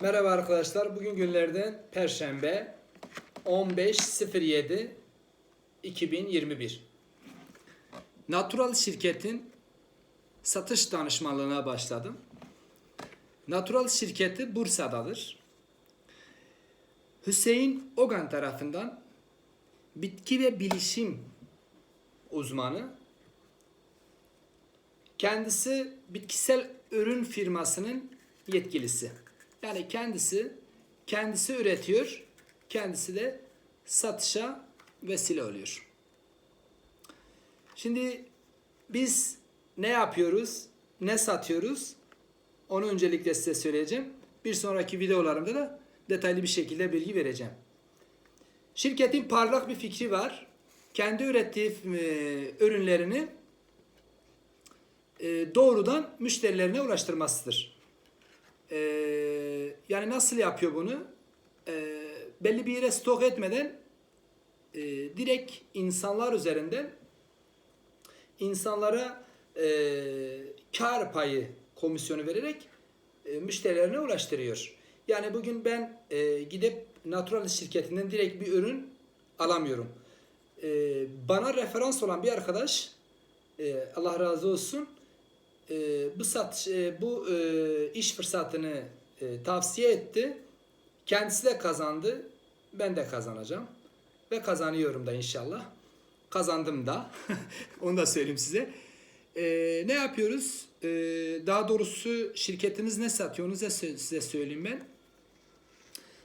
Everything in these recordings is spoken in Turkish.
Merhaba arkadaşlar. Bugün günlerden Perşembe 15.07 2021. Natural şirketin satış danışmanlığına başladım. Natural şirketi Bursa'dadır. Hüseyin Ogan tarafından bitki ve bilişim uzmanı. Kendisi bitkisel ürün firmasının yetkilisi. Yani kendisi kendisi üretiyor, kendisi de satışa vesile oluyor. Şimdi biz ne yapıyoruz, ne satıyoruz? Onu öncelikle size söyleyeceğim. Bir sonraki videolarımda da detaylı bir şekilde bilgi vereceğim. Şirketin parlak bir fikri var. Kendi ürettiği e, ürünlerini e, doğrudan müşterilerine ulaştırmasıdır. E, yani nasıl yapıyor bunu? E, belli bir yere stok etmeden e, direkt insanlar üzerinden insanlara e, kar payı komisyonu vererek e, müşterilerine ulaştırıyor. Yani bugün ben e, gidip Natural şirketinden direkt bir ürün alamıyorum. E, bana referans olan bir arkadaş e, Allah razı olsun e, bu sat e, bu e, iş fırsatını e, tavsiye etti. Kendisi de kazandı. Ben de kazanacağım. Ve kazanıyorum da inşallah. Kazandım da. Onu da söyleyeyim size. E, ne yapıyoruz? E, daha doğrusu şirketimiz ne satıyor? Onu size, size söyleyeyim ben.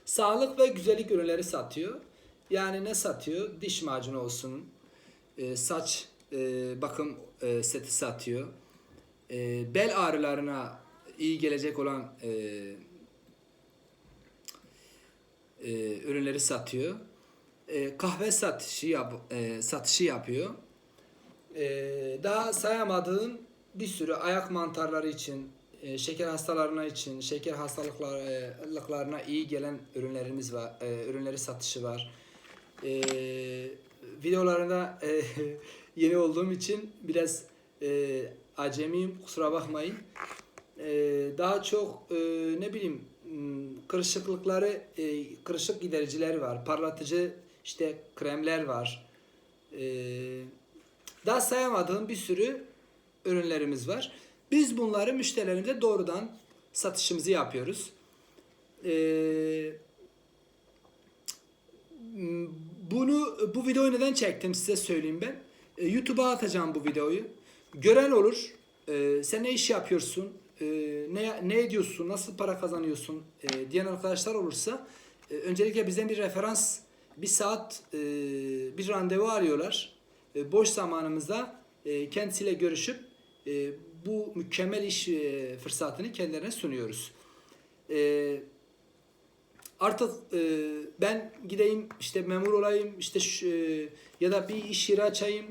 Sağlık ve güzellik ürünleri satıyor. Yani ne satıyor? Diş macunu olsun, e, saç e, bakım e, seti satıyor. E, bel ağrılarına iyi gelecek olan e, e, ürünleri satıyor. E, kahve satışı yap, e, satışı yapıyor. E, daha sayamadığım bir sürü ayak mantarları için, e, şeker hastalarına için, şeker hastalıklarına iyi gelen ürünlerimiz var, e, ürünleri satışı var. E, videolarında e, yeni olduğum için biraz e, acemiyim, kusura bakmayın. E, daha çok e, ne bileyim m, kırışıklıkları, e, kırışık gidericiler var, parlatıcı işte kremler var. E, daha sayamadığım bir sürü ürünlerimiz var. Biz bunları müşterilerimize doğrudan satışımızı yapıyoruz. Ee, bunu bu videoyu neden çektim size söyleyeyim ben. Ee, YouTube'a atacağım bu videoyu. Gören olur. Ee, sen ne iş yapıyorsun? Ee, ne ne ediyorsun? Nasıl para kazanıyorsun? Ee, diyen arkadaşlar olursa e, öncelikle bizden bir referans bir saat e, bir randevu arıyorlar. E, boş zamanımızda e, kendisiyle görüşüp e, bu mükemmel iş e, fırsatını kendilerine sunuyoruz. E, artık e, ben gideyim işte memur olayım işte şu, e, ya da bir iş yeri açayım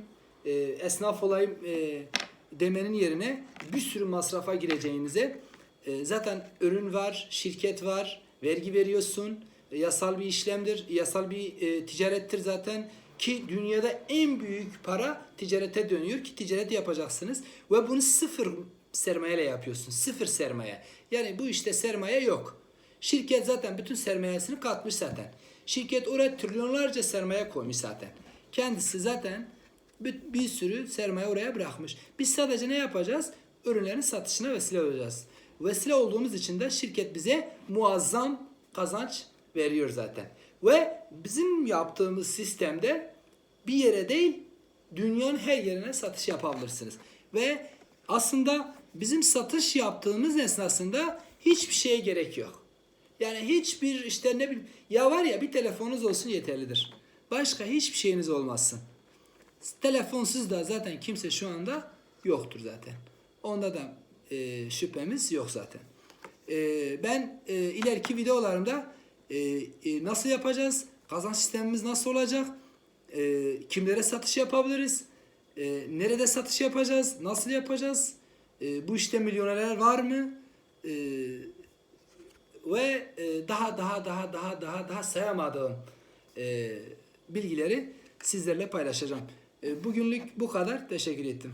e, esnaf olayım e, demenin yerine bir sürü masrafa gireceğinize e, zaten ürün var, şirket var, vergi veriyorsun, e, yasal bir işlemdir, yasal bir e, ticarettir zaten ki dünyada en büyük para ticarete dönüyor ki ticaret yapacaksınız ve bunu sıfır sermayeyle yapıyorsun. Sıfır sermaye. Yani bu işte sermaye yok. Şirket zaten bütün sermayesini katmış zaten. Şirket oraya trilyonlarca sermaye koymuş zaten. Kendisi zaten bir, sürü sermaye oraya bırakmış. Biz sadece ne yapacağız? Ürünlerin satışına vesile olacağız. Vesile olduğumuz için de şirket bize muazzam kazanç veriyor zaten. Ve bizim yaptığımız sistemde bir yere değil dünyanın her yerine satış yapabilirsiniz. Ve aslında bizim satış yaptığımız esnasında hiçbir şeye gerek yok. Yani hiçbir işte ne bileyim ya var ya bir telefonunuz olsun yeterlidir. Başka hiçbir şeyiniz olmasın. Telefonsuz da zaten kimse şu anda yoktur zaten. Onda da e, şüphemiz yok zaten. E, ben e, ileriki videolarımda e, e, nasıl yapacağız? Kazanç sistemimiz nasıl olacak? E, kimlere satış yapabiliriz? E, nerede satış yapacağız? Nasıl yapacağız? E, bu işte milyonerler var mı? E, ve e, daha daha daha daha daha daha sayamadığım e, bilgileri sizlerle paylaşacağım. E, bugünlük bu kadar. Teşekkür ettim.